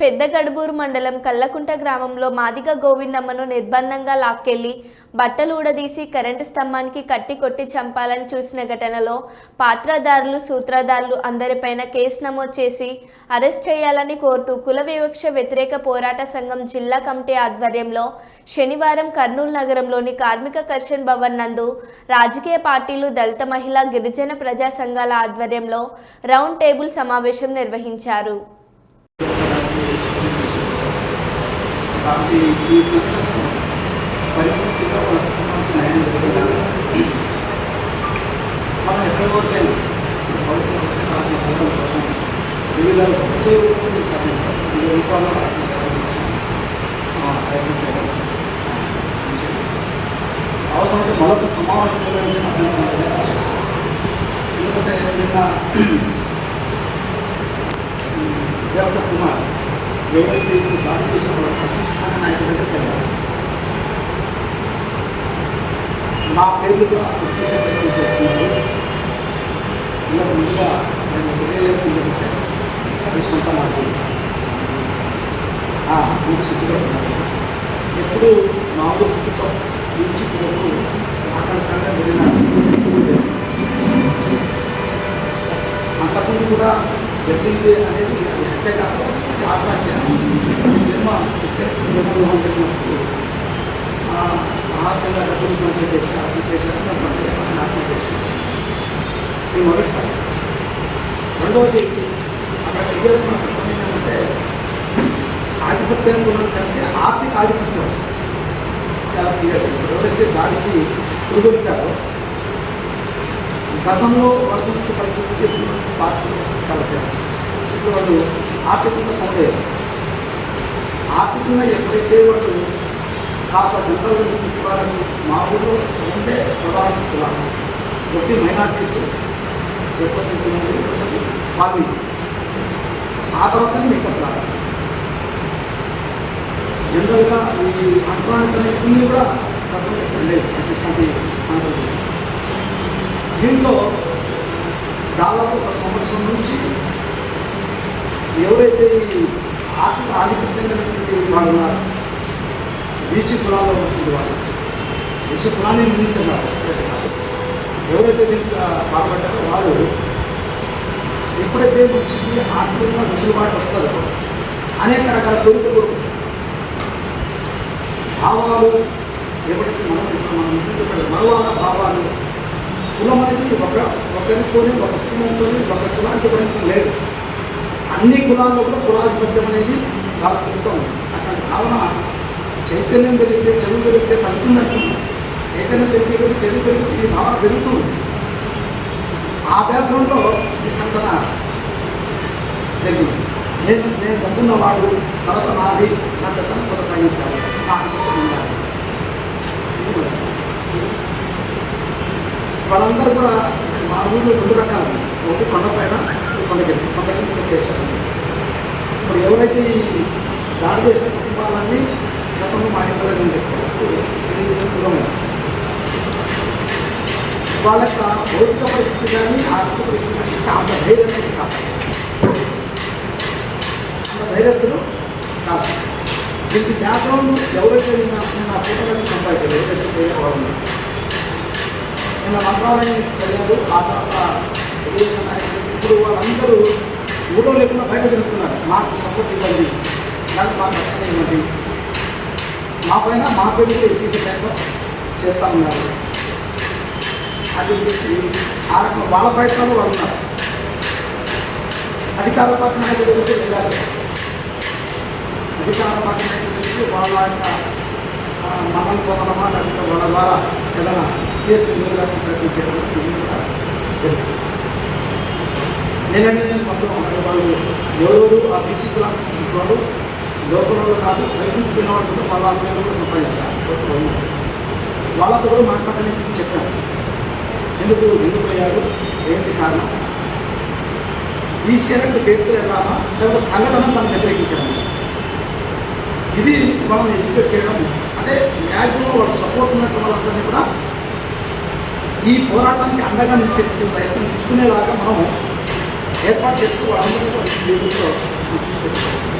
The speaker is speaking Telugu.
పెద్దగడుబూరు మండలం కల్లకుంట గ్రామంలో మాదిగ గోవిందమ్మను నిర్బంధంగా లాక్కెళ్ళి బట్టలు ఊడదీసి కరెంటు స్తంభానికి కట్టి కొట్టి చంపాలని చూసిన ఘటనలో పాత్రదారులు సూత్రధారులు అందరిపైన కేసు నమోదు చేసి అరెస్ట్ చేయాలని కోరుతూ కుల వివక్ష వ్యతిరేక పోరాట సంఘం జిల్లా కమిటీ ఆధ్వర్యంలో శనివారం కర్నూలు నగరంలోని కార్మిక కర్షన్ భవన్ నందు రాజకీయ పార్టీలు దళిత మహిళా గిరిజన ప్రజా సంఘాల ఆధ్వర్యంలో రౌండ్ టేబుల్ సమావేశం నిర్వహించారు. కాబట్టి ఈ సందర్భంలో పరిపూర్తిగా వాళ్ళ కుటుంబానికి న్యాయం జరగాలి మనం ఎక్కడి వరకైనా ప్రభుత్వం ఆత్మహత్యల కోసం వివిధ ఒకే రూపంలో సాధించాలి వివిధ రూపాల్లో ఆత్మహత్యల కోసం ప్రయత్నం చేయడం మరొక సమావేశం నిర్వహించిన ఎందుకంటే నిన్న దేవత కుమార్ ఎవరైతే ఇప్పుడు భారతదేశంలో ప్రతిష్టాన నాయకుడు దగ్గరికి మా పేరుగా పేర్లు చేస్తున్నారు. ఇలా ముందుగా నేను తెలియజేయాల్సింది ఏంటంటే అది సొంత మార్గం. మీకు సిద్ధపడుతున్నారు ఎప్పుడు మామూలు కుటుంబం నుంచి పిల్లలు ఆకాశంగా వెళ్ళిన అంతకుముందు కూడా జరిగింది అనేది అది హత్య కాకుండా ఆత్మహత్య అది ప్రేమ ప్రేమలోహం చెప్పినప్పుడు ఆహాసంగా డబ్బులు మంచి చేసి ఆత్మహత్య చేశారు దాన్ని ఆత్మహత్య చేశారు ఇది మొదటిసారి రెండవది అక్కడ క్లియర్ మనకు అర్థమైంది ఏంటంటే ఆధిపత్యం గుణం ఆర్థిక ఆధిపత్యం చాలా క్లియర్ ఎవరైతే దానికి గతంలో వర్తించే పరిస్థితికి పార్టీ చాలా తేడా. ఇప్పుడు వాళ్ళు ఆర్థికంగా సమయం ఆర్థికంగా ఎప్పుడైతే వాళ్ళు కాస్త జనరల్ కులాలను మా ఊళ్ళో ఉండే ప్రధాన కులాలు ఒకటి మైనార్టీస్ ఎక్కువ సంఖ్యలో ఉంది ఒకటి వాల్మీకి ఆ తర్వాత మిగతా కులాలు జనరల్గా ఈ అంటున్నానికి కొన్ని కూడా గతంలో లేవు అటువంటి దీంట్లో దాదాపు ఒక సంవత్సరం నుంచి ఎవరైతే ఈ ఆర్థిక ఆధిపత్యంగా వాళ్ళు ఉన్నారు బీసీ కులాల్లో ఉంటుంది వాళ్ళు బీసీ కులాన్ని నిందించున్నారు ఎవరైతే దీనికి పాల్పడ్డారో వాళ్ళు ఎప్పుడైతే వచ్చింది ఆర్థికంగా వెసులుబాటు వస్తుందో అనేక రకాల కోరికలు భావాలు ఎప్పుడైతే మనం ఇప్పుడు మనం ఇంటికి మరువాల భావాలు కులం అనేది ఒక ఒకరితోనే ఒక కుటుంబంతోనే ఒక కులానికి పరిమితం లేదు. అన్ని కులాల్లో కూడా కులాధిపత్యం అనేది వాళ్ళ ప్రభుత్వం అక్కడ కావున భావన చైతన్యం పెరిగితే చదువు పెరిగితే తగ్గుతుందంటే చైతన్యం పెరిగే కొద్దీ చదువు పెరిగితే ఈ భావన పెరుగుతుంది ఆ బ్యాక్గ్రౌండ్లో ఈ సంఘటన జరిగింది. నేను నేను డబ్బున్నవాడు తర్వాత నాది నా పెద్దను కొనసాగించాలి నా కూడా. వాళ్ళందరూ కూడా మా ఊళ్ళో రెండు రకాలు. ఒకటి కొండపైన ఒకటి కొండగిరి ఇప్పుడు దాడి చేసిన కుటుంబాలన్నీ గతంలో మా ఇంట్లో ఉండే వాళ్ళ యొక్క భౌతిక పరిస్థితి కానీ ఆర్థిక పరిస్థితి కానీ అంత ధైర్యస్తులు కాదు. అంత ధైర్యస్తులు కాదు. దీనికి బ్యాక్గ్రౌండ్ ఎవరైతే నేను నేను ఆ ఫోటోలను సంపాదించారు ఎవరైతే పోయే నిన్న మంత్రాలయం వెళ్ళారు ఆ తర్వాత ఇప్పుడు వాళ్ళందరూ ఊళ్ళో లేకుండా బయట తిరుగుతున్నారు. మాకు సపోర్ట్ ఇవ్వండి. నాకు మాకు రక్షణ ఇవ్వండి. మా పైన మా పెళ్ళి ఇప్పించే ప్రయత్నం చేస్తా ఉన్నారు. అది చెప్పేసి ఆ రకం వాళ్ళ ప్రయత్నాలు వాళ్ళు ఉన్నారు. అధికార పార్టీ నాయకులు దగ్గరికి వెళ్ళాలి అధికార పార్టీ నాయకుల దగ్గరికి వాళ్ళ యొక్క మనం మన్నలు పొందడమా లేకపోతే వాళ్ళ ద్వారా ఏదైనా చేస్తూ నీరుగా ప్రయత్నం చేయడం నేననే నేను మొత్తం వాళ్ళు ఎవరెవరు ఆ బీసీ కులానికి సంబంధించిన వాళ్ళు కాదు బయట నుంచి పోయిన వాళ్ళు వాళ్ళ ఆత్మీయులు కూడా సంపాదించారు. వాళ్ళతో కూడా మాట్లాడడానికి చెప్పాను. ఎందుకు? ఎందుకు అయ్యారు? ఏంటి కారణం? ఈసీఆర్ అంటే పేరుతో వెళ్ళామా లేకపోతే సంఘటన తను వ్యతిరేకించడం. ఇది మనం ఎడ్యుకేట్ చేయడం. అంటే మ్యాక్సిమం వాళ్ళు సపోర్ట్ ఉన్నట్టు వాళ్ళందరినీ కూడా ఈ పోరాటానికి అండగా నిలిచేటువంటి ప్రయత్నం తీసుకునేలాగా మనం ఏర్పాటు చేసుకో వాళ్ళందరినీ కూడా ఈ దీంట్లో మనం తీసుకొచ్చాం.